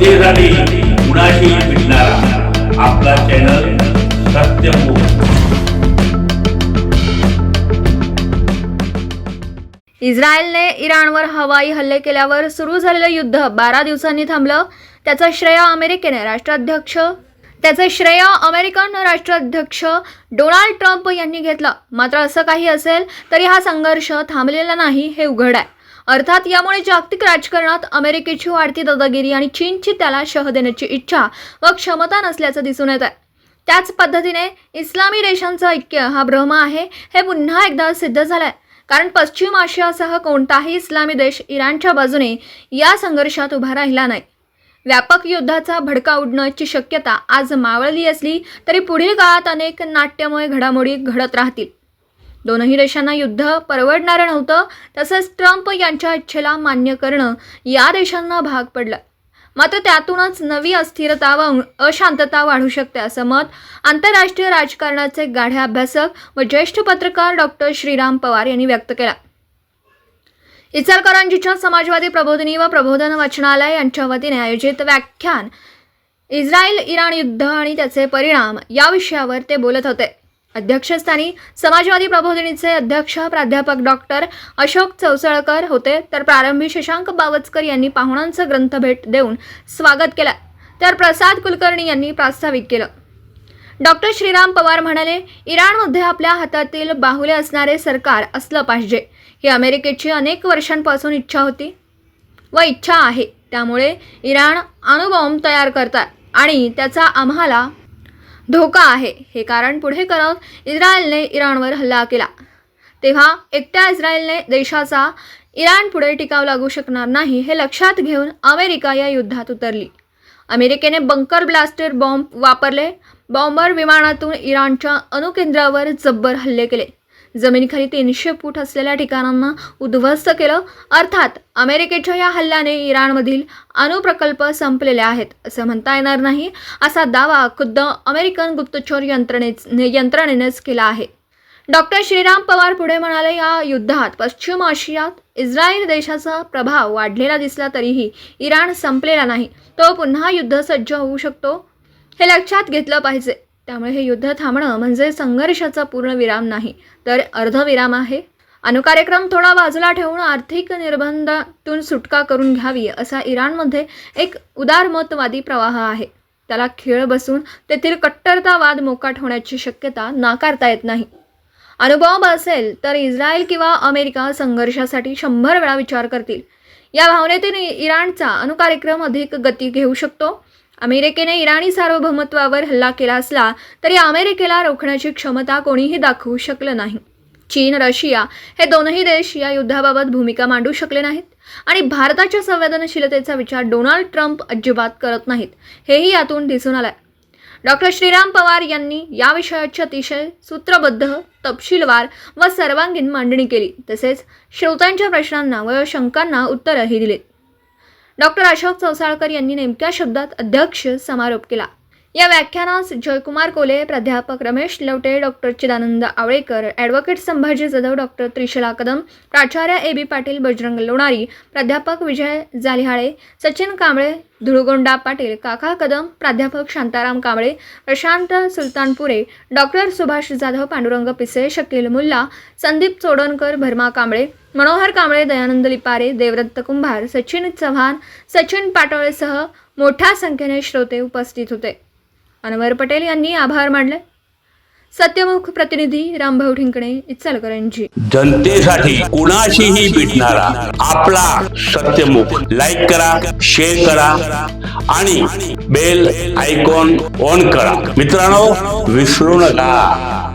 जनतेसाठी कुणाशी भेटणारा आपला चॅनल सत्यमुख इस्रायलने इराणवर हवाई हल्ले केल्यावर सुरू झालेलं युद्ध बारा दिवसांनी थांबलं. त्याचं श्रेय अमेरिकेने राष्ट्राध्यक्ष त्याचं श्रेय अमेरिकन राष्ट्राध्यक्ष डोनाल्ड ट्रम्प यांनी घेतलं. मात्र असं काही असेल तरी हा संघर्ष थांबलेला नाही हे उघड आहे. अर्थात यामुळे जागतिक राजकारणात अमेरिकेची वाढती दादागिरी आणि चीनची त्याला शह देण्याची इच्छा व क्षमता नसल्याचं दिसून येत आहे त्याच पद्धतीने इस्लामी देशांचं ऐक्य हा भ्रम आहे हे पुन्हा एकदा सिद्ध झालंय. कारण पश्चिम आशियासह कोणताही इस्लामी देश इराणच्या बाजूने या संघर्षात उभा राहिला नाही. व्यापक युद्धाचा भडका उडण्याची शक्यता आज मावळली असली तरी पुढील काळात अनेक नाट्यमय घडामोडी घडत राहतील. दोनही देशांना युद्ध परवडणारं नव्हतं. तसंच ट्रम्प यांच्या इच्छेला मान्य करणं या देशांना भाग पडलं. मात्र त्यातूनच नवी अस्थिरता व अशांतता वाढू शकते असं मत आंतरराष्ट्रीय राजकारणाचे गाढे अभ्यासक व ज्येष्ठ पत्रकार डॉक्टर श्रीराम पवार यांनी व्यक्त केला. इचलकरंजीच्या समाजवादी प्रबोधिनी व प्रबोधन वाचनालय यांच्या वतीने आयोजित व्याख्यान इस्रायल इराण युद्ध आणि त्याचे परिणाम या विषयावर ते बोलत होते. अध्यक्षस्थानी समाजवादी प्रबोधिनीचे अध्यक्ष प्राध्यापक डॉक्टर अशोक चौसळकर होते. तर प्रारंभी शशांक बावचकर यांनी पाहुण्यांचं ग्रंथभेट देऊन स्वागत केलं. तर प्रसाद कुलकर्णी यांनी प्रास्ताविक केलं. डॉक्टर श्रीराम पवार म्हणाले इराणमध्ये आपल्या हातातील बाहुले असणारे सरकार असलं पाहिजे. ही अमेरिकेची अनेक वर्षांपासून इच्छा होती व इच्छा आहे. त्यामुळे इराण अणुबॉम्ब तयार करतात आणि त्याचा आम्हाला धोका आहे. हे कारण पुढे करत इस्रायलने इराणवर हल्ला केला. तेव्हा एकट्या इस्रायलने देशाचा इराण पुढे टिकाव लागू शकणार नाही हे लक्षात घेऊन अमेरिका या युद्धात उतरली. अमेरिकेने बंकर ब्लास्टर बॉम्ब वापरले. बॉम्बर विमानातून इराणच्या अणुकेंद्रावर जब्बर हल्ले केले. जमिनीखाली तीनशे फूट असलेल्या ठिकाणांना उद्ध्वस्त केलं. अर्थात अमेरिकेच्या या हल्ल्याने इराणमधील अणुप्रकल्प संपलेले आहेत असं म्हणता येणार नाही असा दावा खुद्द अमेरिकन गुप्तचर यंत्रणेच यंत्रणेनेच केला आहे. डॉक्टर श्रीराम पवार पुढे म्हणाले या युद्धात पश्चिम आशियात इस्रायल देशाचा प्रभाव वाढलेला दिसला तरीही इराण संपलेला नाही. तो पुन्हा युद्ध सज्ज होऊ शकतो हे लक्षात घेतलं पाहिजे. त्यामुळे हे युद्ध थांबणं म्हणजे संघर्षाचा पूर्ण विराम नाही. तर अर्धविराम आहे. अणुकार्यक्रम थोडा बाजूला ठेवून आर्थिक निर्बंधातून सुटका करून घ्यावी असा इराणमध्ये एक उदारमतवादी प्रवाह आहे. त्याला खेळ बसून तेथील कट्टरतावाद मोकाट होण्याची शक्यता नाकारता येत नाही. अनुभव असेल तर इस्रायल किंवा अमेरिका संघर्षासाठी शंभर वेळा विचार करतील. या भावनेतून इराणचा अणुकार्यक्रम अधिक गती घेऊ शकतो. अमेरिकेने इराणी सार्वभौमत्वावर हल्ला केला असला तरी अमेरिकेला रोखण्याची क्षमता कोणीही दाखवू शकलं नाही. चीन रशिया हे दोनही देश या युद्धाबाबत भूमिका मांडू शकले नाहीत आणि भारताच्या संवेदनशीलतेचा विचार डोनाल्ड ट्रम्प अजिबात करत नाहीत हेही यातून दिसून आलंय. डॉक्टर श्रीराम पवार यांनी या विषयाची अतिशय सूत्रबद्ध तपशीलवार व सर्वांगीण मांडणी केली. तसेच श्रोत्यांच्या प्रश्नांना व शंकांना उत्तरही दिलीत. डॉक्टर अशोक चौसाळकर यांनी नेमक्या शब्दात अध्यक्ष समारोप केला. या व्याख्यानास जयकुमार कोले प्राध्यापक Ramesh Lavte doctor Chidanand Awalekar advocate Sambhaji Jadhav doctor Trishala Kadam प्राचार्य ए बी पाटील बजरंग लोणारी प्राध्यापक विजय जालिहाळे सचिन कांबळे धुळगोंडा पाटील काका कदम प्राध्यापक शांताराम कांबळे प्रशांत सुलतानपुरे डॉक्टर सुभाष जाधव पांडुरंग पिसे शकील मुल्ला संदीप चोडणकर भरमा कांबळे मनोहर कांबळे दयानंद लिपारे देवदत्त कुंभार सचिन चव्हाण सचिन पाटोळेसह मोठ्या संख्येने श्रोते उपस्थित होते. अनवर पटेल यांनी आभार मानले. सत्यमुख प्रतिनिधी रामभाऊ ठिंकणे इचलकरंजी. जनतेसाठी कुणाशीही भेटणारा आपला सत्यमुख लाईक करा शेअर करा आणि बेल आयकॉन ऑन करा. मित्रांनो विसरू नका.